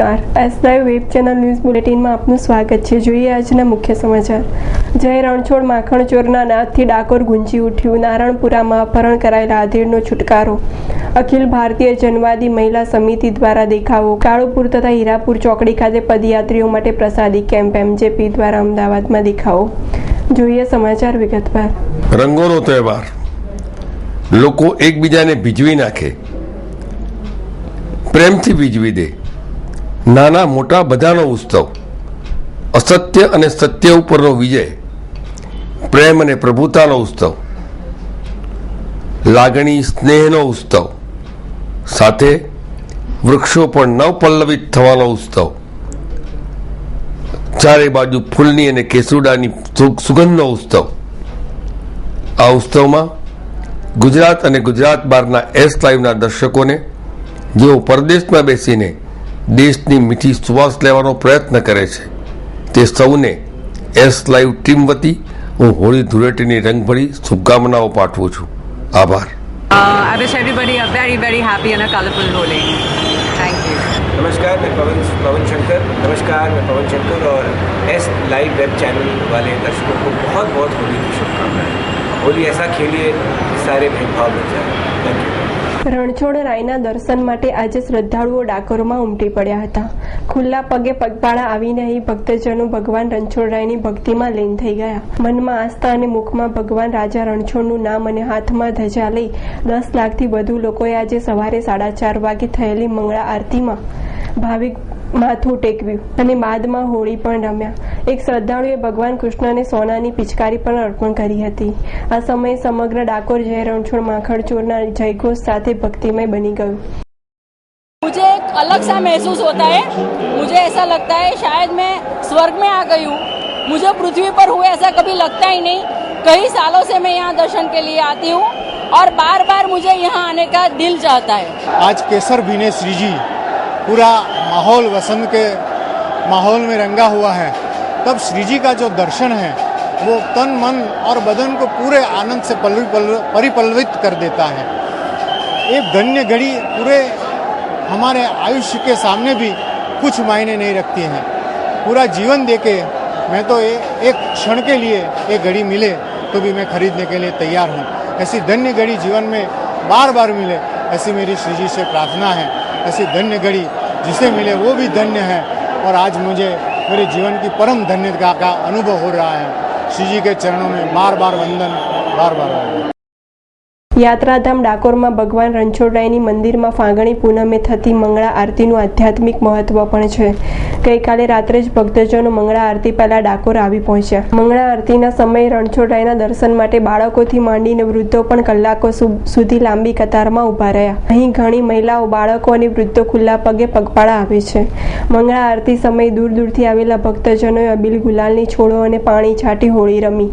S live web channel news બુલેટિનમાં આપનું સ્વાગત છે. જોઈએ આજના મુખ્ય સમાચાર. જય રણછોડ માખણ ચોરના નાદથી ડાકોર ગુંજી ઉઠ્યું. નારણપુરામાં અપહરણ કરાયેલા આધેડનો છુટકારો. અખિલ ભારતીય જનવાદી મહિલા સમિતિ દ્વારા દેખાવો. કાળુપુર તથા હીરાપુર ચોકડી ખાતે પદયાત્રીઓ માટે પ્રસાદી કેમ્પ. એમજેપી દ્વારા અમદાવાદમાં દેખાવો. જોઈએ સમાચાર વિગતવાર. રંગોનો તહેવાર. લોકો એકબીજાને ભીજવી નાખે. પ્રેમથી ભીજવી દે. નાના મોટા બધાનો ઉત્સવ, અસત્ય અને સત્ય ઉપરનો વિજય, પ્રેમ અને પ્રભુતાનો ઉત્સવ, લાગણી સ્નેહનો ઉત્સવ, સાથે વૃક્ષો પણ નવપલ્લવિત થવાનો ઉત્સવ, ચારે બાજુ ફૂલની અને કેસુડાની સુગંધનો ઉત્સવ. આ ઉત્સવમાં ગુજરાત અને ગુજરાત બહારના એસ લાઈવના દર્શકોને, જેઓ પરદેશમાં બેસીને દેશની મીઠી સુવાસ લેવાનો પ્રયત્ન કરે છે તે સૌને એસ લાઈવ ટીમ વતી હું હોળી ધૂળેટીની રંગભરી શુભકામનાઓ પાઠવું છું આભાર Uh, I wish everybody a very, very happy and a colorful Holi. Thank you. नमस्कार मैं पवन पवन शंकर नमस्कार मैं पवन शंकर और एस लाइव वेब चैनल वाले दर्शकों को बहुत बहुत होली की शुभकामनाएं होली ऐसा खेलिए कि सारे भेदभाव मिट जाए थैंक यू રણછોડ રાયના દર્શન માટે આજે શ્રદ્ધાળુઓ ડાકોરમાં ઉમટી પડ્યા હતા. ખુલ્લા પગે પગપાળા આવીને અહીં ભક્તજનો ભગવાન રણછોડ રાયની ભક્તિમાં લીન થઈ ગયા. મનમાં આસ્થા અને મુખમાં ભગવાન રાજા રણછોડનું નામ અને હાથમાં ધજા લઈ દસ લાખથી વધુ લોકોએ આજે સવારે સાડા ચાર વાગે થયેલી મંગળા આરતીમાં ભાવિક માથું ટેકવ્યું અને બાદમાં હોળી પણ રમ્યા એક શ્રદ્ધાળુએ ભગવાન કૃષ્ણને સોનાની પિચકારી પણ અર્પણ કરી હતી આ સમયે સમગ્ર ડાકોર જય રણછોડ માખણ ચોરના જયઘોષ સાથે ભક્તિમય બની ગયું मुझे एक अलग सा महसूस होता है मुझे ऐसा लगता है शायद मैं स्वर्ग में आ गई हूँ मुझे पृथ्वी पर हुए ऐसा कभी लगता ही नहीं कई सालों से मैं यहाँ दर्शन के लिए आती हूँ और बार बार मुझे यहाँ आने का दिल चाहता है आज केसर बीने श्री जी पूरा माहौल वसंत के माहौल में रंगा हुआ है। तब श्री जी का जो दर्शन है वो तन मन और बदन को पूरे आनंद से परिपल्वित कर देता है। एक धन्य घड़ी पूरे हमारे आयुष्य के सामने भी कुछ मायने नहीं रखती हैं। पूरा जीवन देके मैं तो ए, एक क्षण के लिए एक घड़ी मिले तो भी मैं खरीदने के लिए तैयार हूँ। ऐसी धन्य घड़ी जीवन में बार बार मिले ऐसी मेरी श्री जी से प्रार्थना है। ऐसी धन्य घड़ी जिसे मिले वो भी धन्य है और आज मुझे मेरे जीवन की परम धन्यता का अनुभव हो रहा है श्री जी के चरणों में बार बार वंदन बार बार वंदन યાત્રાધામ ડાકોરમાં ભગવાન રણછોડરાયની મંદિરમાં ફાગણી પૂનમે થતી મંગળા આરતીનું આધ્યાત્મિક મહત્વ પણ છે. ગઈકાલે રાત્રે જ ભક્તજનો મંગળા આરતી પહેલા ડાકોર આવી પહોંચ્યા. મંગળા આરતીના સમયે રણછોડરાયના દર્શન માટે બાળકોથી માંડીને વૃદ્ધો પણ કલાકો સુધી લાંબી કતારમાં ઊભા રહ્યા. અહીં ઘણી મહિલાઓ, બાળકો અને વૃદ્ધો ખુલ્લા પગે પગપાળા આવે છે. મંગળા આરતી સમયે દૂર દૂરથી આવેલા ભક્તજનોએ અબીલ ગુલાલની છોડો અને પાણી છાંટી હોળી રમી.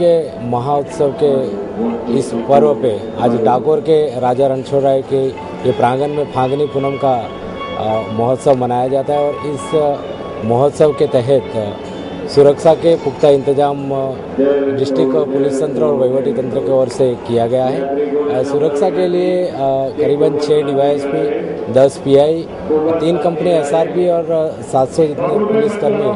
के महोत्सव के इस पर्व पे आज डाकोर के राजा रणछोड़ राय के ये प्रांगण में फागनी पूनम का महोत्सव मनाया जाता है और इस महोत्सव के तहत सुरक्षा के पुख्ता इंतज़ाम डिस्ट्रिक्ट पुलिस तंत्र और वहीवटी तंत्र की ओर से किया गया है। सुरक्षा के लिए करीबन छः डीवाईएसपी दस पीआई, तीन कंपनी एसआरपी और सात सौ जितने पुलिसकर्मी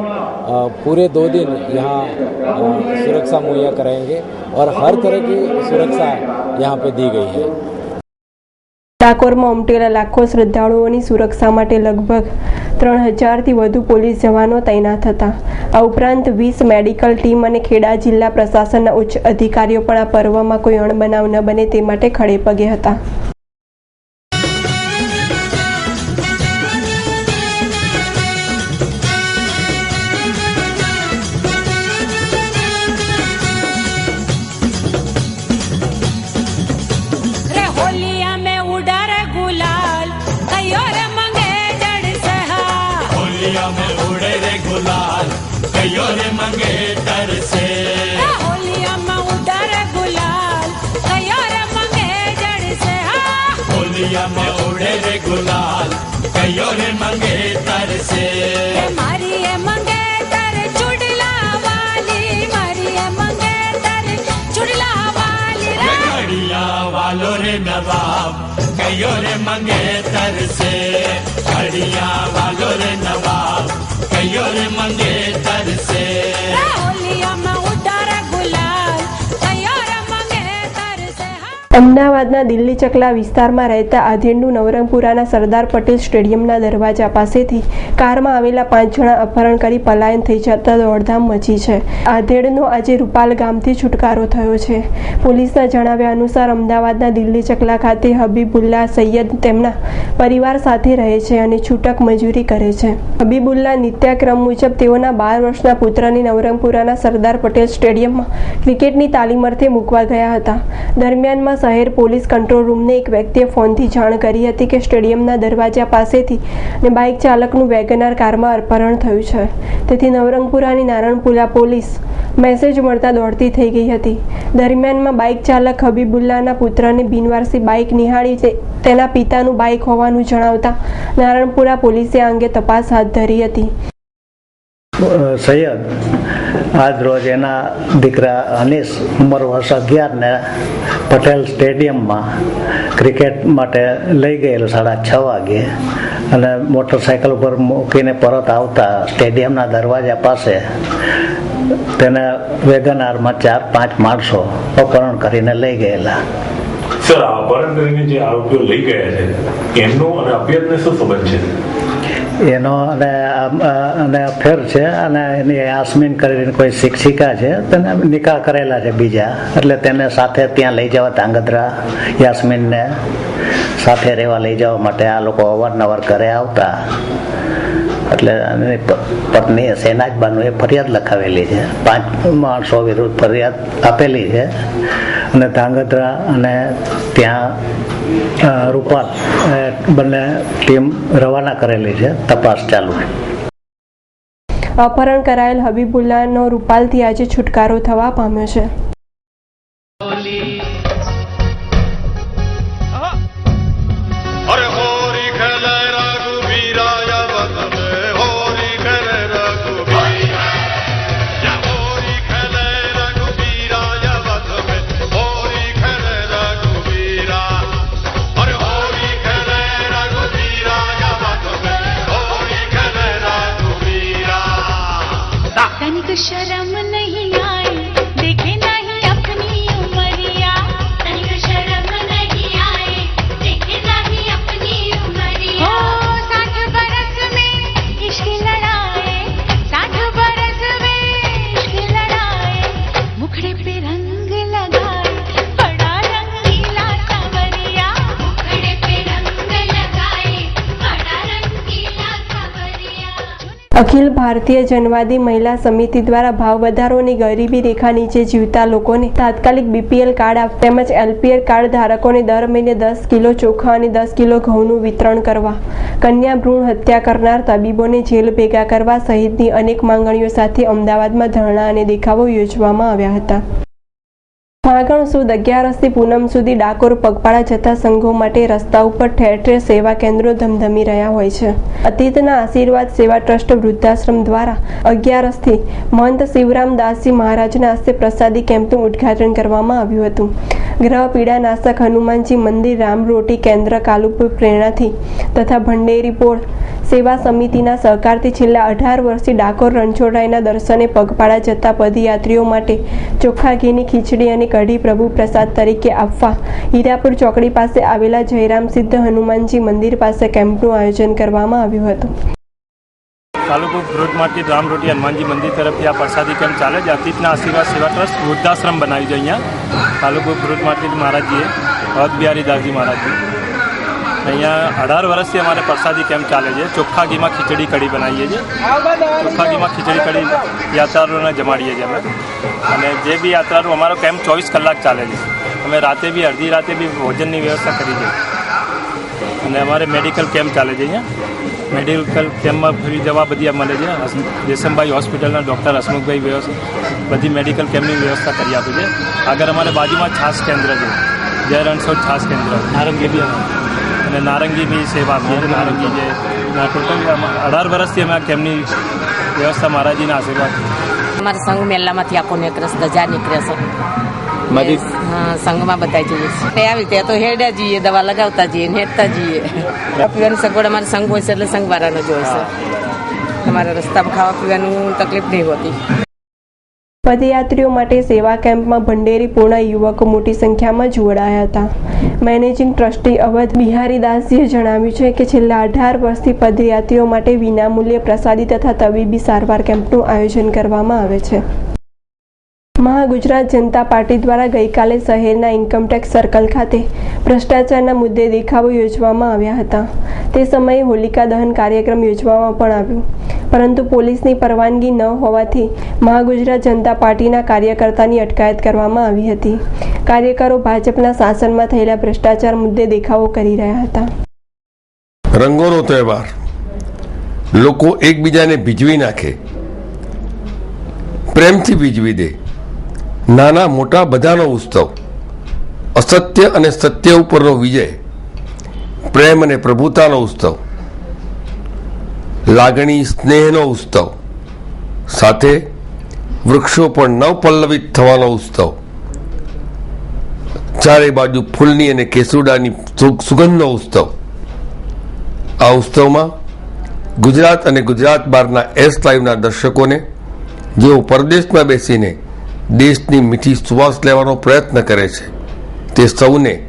पूरे दो दिन यहाँ अ, सुरक्षा मुहैया कराएंगे और हर तरह की सुरक्षा यहाँ पे दी गई है ડાકોરમાં ઉમટેલા લાખો શ્રદ્ધાળુઓની સુરક્ષા માટે લગભગ ત્રણ હજારથી વધુ પોલીસ જવાનો તૈનાત હતા આ ઉપરાંત વીસ મેડિકલ ટીમ અને ખેડા જિલ્લા પ્રશાસનના ઉચ્ચ અધિકારીઓ પણ આ પર્વમાં કોઈ અણબનાવ ન બને તે માટે ખડે પગે હતા गोरे मंगेतर से। हाँ, होलिया में उधर गुलाल कयोर मंगे जड़ से। हाँ। होलिया में उड़े रे गुलाल कयोर मंगेतर से। मारी है मंगेतर चुड़ला वाली मारी है रे हाँ। घड़िया वालो रे नवाब कयोर मंगेतर से। घड़िया वालो रे नवाब કયો રે મંદિર તરસે અમદાવાદના દિલ્હી ચકલા વિસ્તારમાં રહેતા આધેડનું નવરંગપુરાના સરદાર પટેલ સ્ટેડિયમના દરવાજા પાસેથી કારમાં આવેલા પાંચ જણા અપહરણ કરી પલાયન થઈ જતા દોડધામ મચી છે. આધેડનો આજે રૂપાલ ગામથી છુટકારો થયો છે. પોલીસના જણાવ્યા અનુસાર અમદાવાદના દિલ્હી ચકલા ખાતે હબીબુલ્લા સૈયદ તેમના પરિવાર સાથે રહે છે અને છૂટક મજૂરી કરે છે. હબીબુલ્લા નિત્યાક્રમ મુજબ તેઓના બાર વર્ષના પુત્રની નવરંગપુરાના સરદાર પટેલ સ્ટેડિયમમાં ક્રિકેટની તાલીમ અર્થે મૂકવા ગયા હતા. દરમિયાનમાં શહેર પોલીસ કંટ્રોલ રૂમને એક વ્યક્તિએ ફોનથી જાણ કરી હતી કે સ્ટેડિયમના દરવાજા પાસેથી ને બાઇક ચાલકનું વેગનાર કારમાં અપહરણ થયું છે. તેથી નવરંગપુરાની નારણપુરા પોલીસ મેસેજ મળતા દોડતી થઈ ગઈ હતી. દરમિયાનમાં બાઇક ચાલક હબીબુલ્લાના પુત્રને બિનવારસી બાઇક નિહાળી તેના પિતાનું બાઇક હોવાનું જણાવતા નારણપુરા પોલીસે આ અંગે તપાસ હાથ ધરી હતી. સૈયદ આજ રોજ એના દીકરા અનીસ ઉંમર વર્ષ અગિયારને પટેલ સ્ટેડિયમમાં ક્રિકેટ માટે લઈ ગયેલો સાડા છ વાગે અને મોટરસાયકલ ઉપર મૂકીને પરત આવતા સ્ટેડિયમના દરવાજા પાસે તેને વેગનારમાં ચાર પાંચ માણસો અપહરણ કરીને લઈ ગયેલા. સર અપહરણ કરીને જે આરોપીઓ લઈ ગયા છે, એમનો અને અભ્યર્થને શું સંબંધ છે? એનો અને અને અફેર છે, અને એની યાસ્મીન કરીને કોઈ શિક્ષિકા છે, તેને નિકાહ કરેલા છે બીજા. એટલે તેને સાથે ત્યાં લઈ જવા ધાંગધ્રા, યાસ્મીનને સાથે રહેવા લઈ જવા માટે આ લોકો અવારનવાર ઘરે આવતા. એટલે પત્ની સેનાજબાનું એ ફરિયાદ લખાવેલી છે. પાંચ માણસો વિરુદ્ધ ફરિયાદ આપેલી છે. અને ધાંગધ્રા અને ત્યાં રૂપાલ બંને ટીમ રવાના કરેલી છે. તપાસ ચાલુ છે. અપહરણ કરાયેલ હબીબુલ્લાનો રૂપાલથી આજે છુટકારો થવા પામ્યો છે. शर्म नहीं અખિલ ભારતીય જનવાદી મહિલા સમિતિ દ્વારા ભાવ વધારોની ગરીબી રેખા નીચે જીવતા લોકોને તાત્કાલિક બીપીએલ કાર્ડ આપ, તેમજ એલપીએલ કાર્ડ ધારકોને દર મહિને દસ કિલો ચોખા અને દસ કિલો ઘઉંનું વિતરણ કરવા. કન્યા ભ્રૂણ હત્યા કરનાર તબીબોને જેલ ભેગા કરવા સહિતની અનેક માંગણીઓ સાથે અમદાવાદમાં ધરણા અને દેખાવો યોજવામાં આવ્યા હતા. ફાગણ સુદ અગિયારસથી પૂનમ સુધી ડાકોર પગપાળા જતા સંઘો માટે રસ્તા ઉપર ઠેર ઠેર સેવા કેન્દ્રો ધમધમી રહ્યા હોય છે. અતીતના આશીર્વાદ સેવા ટ્રસ્ટ વૃદ્ધાશ્રમ દ્વારા અગિયારસથી મહંત શિવરામ દાસજી મહારાજના હસ્તે પ્રસાદી કેમ્પનું ઉદ્ઘાટન કરવામાં આવ્યું હતું. ગ્રહ, પીડા, નાશક, હનુમાનજી મંદિર રામરોટી કેન્દ્ર, કાલુપુર પ્રેરણાથી તથા ભંડેરી પોળ સેવા સમિતિના સહકારથી છેલ્લા અઢાર વર્ષથી ડાકોર રણછોડરાયના દર્શને પગપાળા જતા પદયાત્રીઓ માટે ચોખ્ખા ઘીની ખીચડી અને કઢી પ્રભુ પ્રસાદ તરીકે આપવા. હીરાપુર ચોકડી પાસે આવેલા જયરામ સિદ્ધ હનુમાનજી મંદિર પાસે કેમ્પનું આયોજન કરવામાં આવ્યું હતું. તાલુકો માર્કેટ રામરોટી હનુમાનજી મંદિર તરફથી આ પ્રસાદી કેમ્પ ચાલે છે. અતિથના આશીર્વાદ સેવા ટ્રસ્ટ વૃદ્ધાશ્રમ બનાવ્યું છે અહીંયા. તાલુકો માર્કેટ મહારાજજીએ હદ બિહારી દાસજી મહારાજજી અહીંયા અઢાર વર્ષથી અમારે પ્રસાદી કેમ્પ ચાલે છે. ચોખ્ખા ઘીમાં ખીચડી કઢી બનાવીએ છીએ. ચોખ્ખા ઘીમાં ખીચડી કઢી યાત્રાળુઓને જમાડીએ છીએ અમે. અને જે બી યાત્રાળુ અમારો કેમ્પ ચોવીસ કલાક ચાલે છે. અમે રાતે બી, અડધી રાતે બી ભોજનની વ્યવસ્થા કરી છે. અને અમારે મેડિકલ કેમ્પ ચાલે છે અહીંયા. મેડિકલ કેમ્પમાં ફરી જવા બધી મળે છે. દેશમભાઈ હોસ્પિટલના ડૉક્ટર હસમુખભાઈ વ્યવસ્થા બધી મેડિકલ કેમ્પની વ્યવસ્થા કરી આપી છે. આગળ અમારે બાજુમાં છાસ કેન્દ્ર છે. જય રણછોડ છાસ કેન્દ્ર. આરોગ્ય બી અને નારંગી બી સેવા આપીએ છીએ. નારંગી છે ના ટોટલ અઢાર વર્ષથી અમે કેમની વ્યવસ્થા મહારાજીના આશીર્વાદ અમારા સંઘ મેલામાંથી આખો નેકરસ ધજા નીકળે છે. હા સંઘમાં બધા જઈએ છીએ. આવી રીતે તો હેડ્યા જઈએ દવા લગાવતા જઈએ ને હેડતા જઈએ. પીવાની સગવડ અમારે સંઘ હોય છે એટલે સંઘવાળાનો જ હોય છે. અમારા રસ્તામાં ખાવા પીવાનું તકલીફ નહીં હોતી. પદયાત્રીઓ માટે સેવા કેમ્પમાં ભંડેરી પૂર્ણ યુવકો મોટી સંખ્યામાં જોડાયા હતા. મેનેજિંગ ટ્રસ્ટી અવધ બિહારી દાસજીએ જણાવ્યું છે કે છેલ્લા અઢાર વર્ષથી પદયાત્રીઓ માટે વિનામૂલ્યે પ્રસાદી તથા તબીબી સારવાર કેમ્પનું આયોજન કરવામાં આવે છે. મહાગુજરાત જનતા પાર્ટી દ્વારા ગઈકાલે શહેરના ઇન્કમટેક્સ સર્કલ ખાતે ભ્રષ્ટાચારના મુદ્દે દેખાવો યોજવામાં આવ્યા હતા. તે સમયે હોલિકા દહન કાર્યક્રમ યોજવામાં પણ આવ્યો. પરંતુ પોલીસની પરવાનગી ન હોવાથી મહાગુજરાત જનતા પાર્ટીના કાર્યકર્તાની અટકાયત કરવામાં આવી હતી. કાર્યકરો ભાજપના શાસનમાં થયેલા ભ્રષ્ટાચાર મુદ્દે દેખાવો કરી રહ્યા હતા. રંગોનો તહેવાર. લોકો એકબીજાને ભીજવી નાખે. પ્રેમથી ભીજવી દે. નાના મોટા બધાનો ઉત્સવ, અસત્ય અને સત્ય ઉપરનો વિજય, પ્રેમ અને પ્રભુતાનો ઉત્સવ, લાગણી, સ્નેહનો ઉત્સવ, સાથે વૃક્ષો પણ નવપલ્લવિત થવાનો ઉત્સવ, ચારે બાજુ ફૂલની અને કેસુડાની સુગંધનો ઉત્સવ. આ ઉત્સવમાં ગુજરાત અને ગુજરાત બહારના એસ લાઈવના દર્શકોને, જેઓ પરદેશમાં બેસીને દેશની મીઠી સુવાસ લેવાનો પ્રયત્ન કરે છે. તે સૌને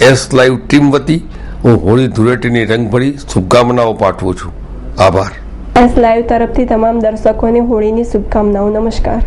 એસ લાઈવ ટીમ વતી હું હોળી ધૂળેટીની રંગભરી શુભકામનાઓ પાઠવું છું. આભાર. એસ લાઈવ તરફથી તમામ દર્શકોને હોળીની શુભકામનાઓ. નમસ્કાર.